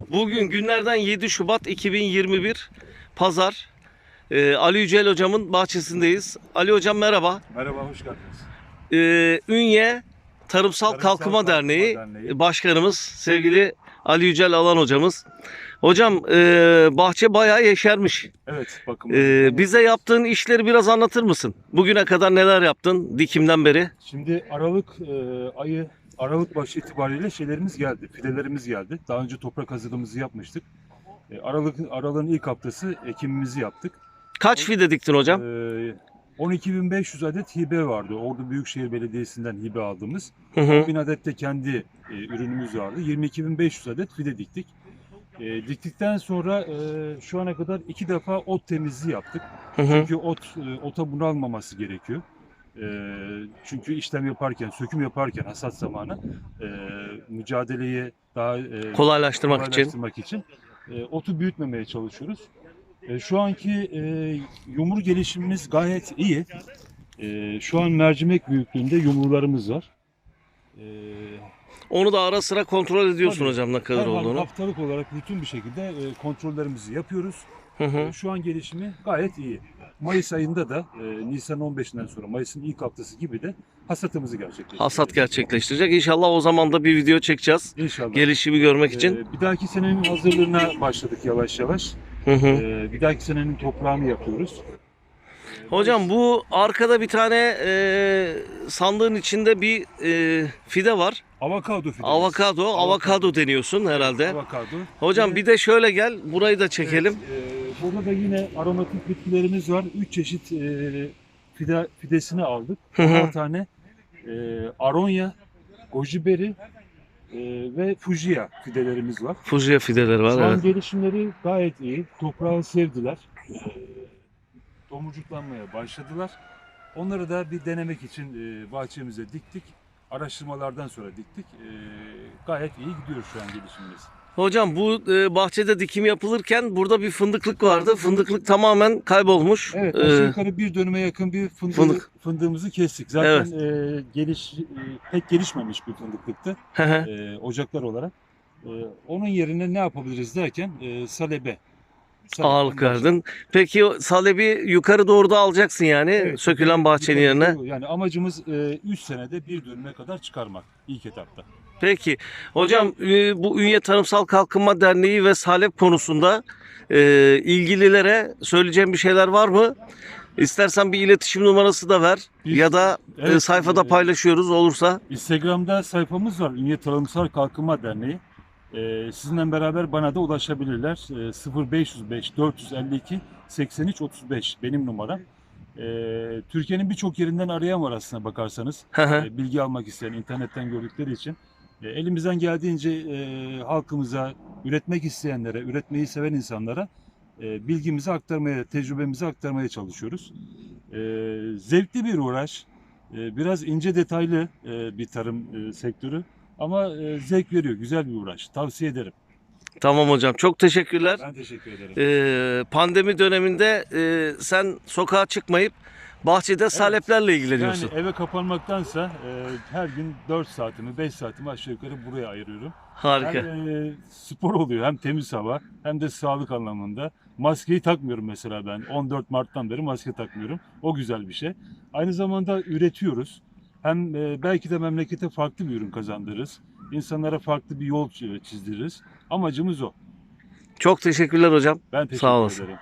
Bugün günlerden 7 Şubat 2021 Pazar. Ee, Ali Yücel hocamın bahçesindeyiz. Ali hocam merhaba. Merhaba, hoş geldiniz. Ee, Ünye Tarımsal, Tarımsal Kalkınma, Kalkınma Derneği, Derneği. Başkanımız sevgili Ali Yücel Alan hocamız. Hocam e, bahçe bayağı yeşermiş. Evet, bakın. Ee, bize yaptığın işleri biraz anlatır mısın? Bugüne kadar neler yaptın dikimden beri? Şimdi Aralık e, ayı, Aralık başı itibariyle şeylerimiz geldi, fidelerimiz geldi. Daha önce toprak hazırlığımızı yapmıştık. E, Aralık Aralık'ın ilk haftası ekimimizi yaptık. Kaç fide diktin hocam? E, 12.500 adet hibe vardı. Ordu Büyükşehir Belediyesi'nden hibe aldığımız. Hı hı. 1000 adet de kendi e, ürünümüz vardı. 22.500 adet fide diktik. E, diktikten sonra e, şu ana kadar iki defa ot temizliği yaptık. Hı hı. Çünkü ot e, ota bunalmaması gerekiyor. E, çünkü işlem yaparken, söküm yaparken hasat zamanı e, mücadeleyi daha e, Kolaylaştırmak için. kolaylaştırmak için e, otu büyütmemeye çalışıyoruz. E, şu anki e, yumru gelişimimiz gayet iyi. E, şu an mercimek büyüklüğünde yumrularımız var. E, Onu da ara sıra kontrol ediyorsun Tabii. hocam ne kadar her olduğunu. haftalık olarak bütün bir şekilde e, kontrollerimizi yapıyoruz. Hı hı. E, Şu an gelişimi gayet iyi. Mayıs ayında da e, Nisan 15'inden sonra Mayıs'ın ilk haftası gibi de hasatımızı gerçekleştireceğiz. Hasat gerçekleştirecek. İnşallah o zaman da bir video çekeceğiz. İnşallah. Gelişimi görmek E, için. bir dahaki senenin hazırlığına başladık yavaş yavaş. Hı hı. E, bir dahaki senenin toprağını yapıyoruz. Hocam bu arkada bir tane e, sandığın içinde bir e, fide var. avokado fidesi. Avokado, avokado deniyorsun herhalde. Avokado. Hocam bir de şöyle gel, burayı da çekelim. Evet, e, burada da yine aromatik bitkilerimiz var. Üç çeşit e, fide, fidesini aldık. Hı hı. 16 tane e, aronya, goji berry e, ve fujiya fidelerimiz var. Fujiya fideleri var. Şu an Evet. gelişimleri gayet iyi. Toprağı sevdiler. E, tomurcuklanmaya başladılar. Onları da bir denemek için e, bahçemize diktik. Araştırmalardan sonra diktik. E, gayet iyi gidiyor şu an gelişimimiz. Hocam bu e, bahçede dikim yapılırken burada bir fındıklık vardı. Fındıklık tamamen kaybolmuş. Evet, E, aşağı yukarı bir dönüme yakın bir fındığı, Fındık. fındığımızı kestik. Zaten e, geliş e, pek gelişmemiş bir fındıklıktı e, ocaklar olarak. E, onun yerine ne yapabiliriz derken e, salebe. Ağırlık verdin. Peki o salebi yukarı doğru da alacaksın yani Evet, sökülen bahçenin yukarı yerine. doğru. Yani amacımız 3 senede bir dönüme kadar çıkarmak ilk etapta. Peki hocam e, bu Ünye Tarımsal Kalkınma Derneği ve Salep konusunda e, ilgililere söyleyeceğim bir şeyler var mı? İstersen bir iletişim numarası da ver Biz- ya da e, Evet, sayfada e, paylaşıyoruz olursa. Instagram'da sayfamız var. Ünye Tarımsal Kalkınma Derneği. Ee, sizinle beraber bana da ulaşabilirler. Ee, 0505 452 83 35 benim numaram. Ee, Türkiye'nin birçok yerinden arayan var aslına bakarsanız. Ee, bilgi almak isteyen, internetten gördükleri için. Elimizden geldiğince e, halkımıza, üretmek isteyenlere, üretmeyi seven insanlara e, bilgimizi aktarmaya, tecrübemizi aktarmaya çalışıyoruz. Ee, zevkli bir uğraş. Ee, biraz ince detaylı e, bir tarım e, sektörü ama e, zevk veriyor. Güzel bir uğraş. Tavsiye ederim. Tamam hocam çok teşekkürler. Ben teşekkür ederim. E, pandemi döneminde e, sen sokağa çıkmayıp bahçede saleplerle ilgileniyorsun. Yani eve kapanmaktansa e, her gün 4 saatimi, 5 saatimi aşağı yukarı buraya ayırıyorum. Harika. Hem e, spor oluyor hem temiz hava hem de sağlık anlamında. Maskeyi takmıyorum mesela ben. 14 Mart'tan beri maske takmıyorum. O güzel bir şey. Aynı zamanda üretiyoruz. Hem e, belki de memlekete farklı bir ürün kazandırırız. İnsanlara farklı bir yol çizdiririz. Amacımız o. Çok teşekkürler hocam. Ben teşekkür Sağ olasın. ederim.